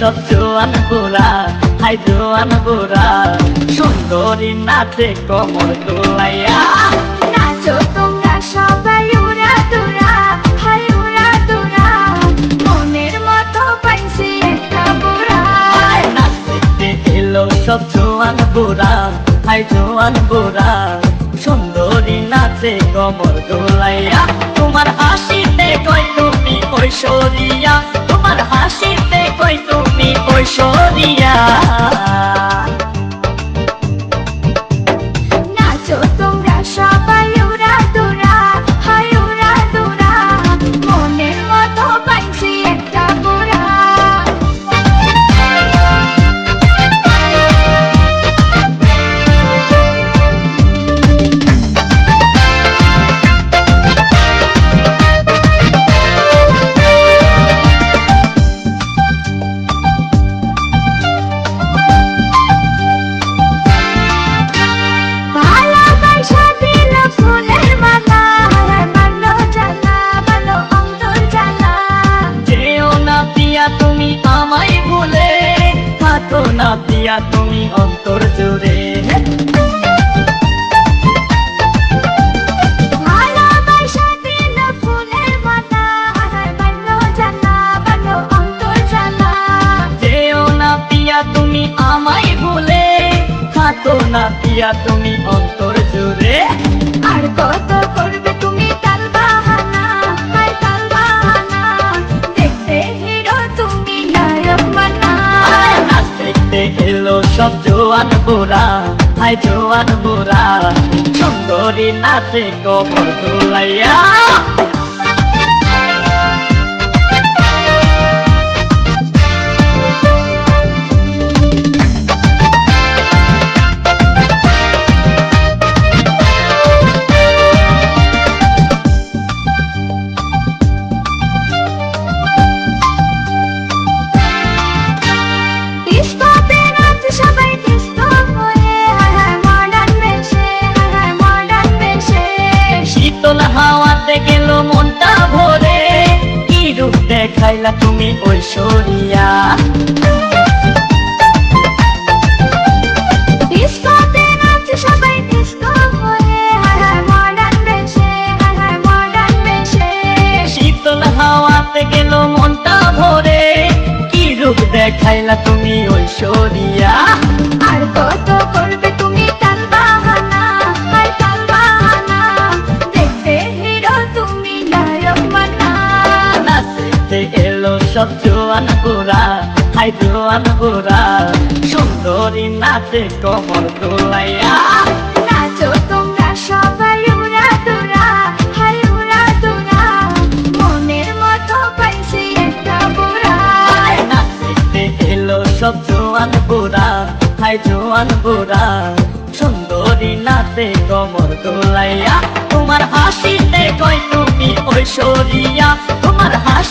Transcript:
সব জোয়ান গোরা হাই জোয়ান গোরা সুন্দরী নাচে কমর দোলাইয়া। নাচো তোমরা সবাই উড়া দুরা হাই উড়া দুরা মনের মতো পাইছি একটা নাচতে এলো সব জোয়ান গোরা হাই জোয়ান গোরা সুন্দরী নাচে কমর দোলাইয়া। তোমার হাসিতে কই তুমি ঐশ্বরিয়া ah. জ্বালা যেও না পিয়া তুমি আমায় তুমি অন্তর এলো সব জোয়ান বোরা হাই জোয়ান বোরা সুন্দরী নাচে কবর দোলাইয়া বেশে তুমি ঐশ্বরিয়া গেল মনটা ভরে। কি রূপ দেখাইলা তুমি ঐশ্বরিয়া সুন্দরী নাচে কমর দোলাইয়া। নাচো তোমরা সবাই উড়া দুরা হাই উড়া দুরা। মনের মতো পাইছি একটা বুড়া নাচতে এলো সব জোয়ান গোরা হাই জোয়ান গোরা সুন্দরী নাচে কমর দোলাইয়া। তোমার হাসিতে কই তুমি ঐশ্বরিয়া তোমার হাসিতে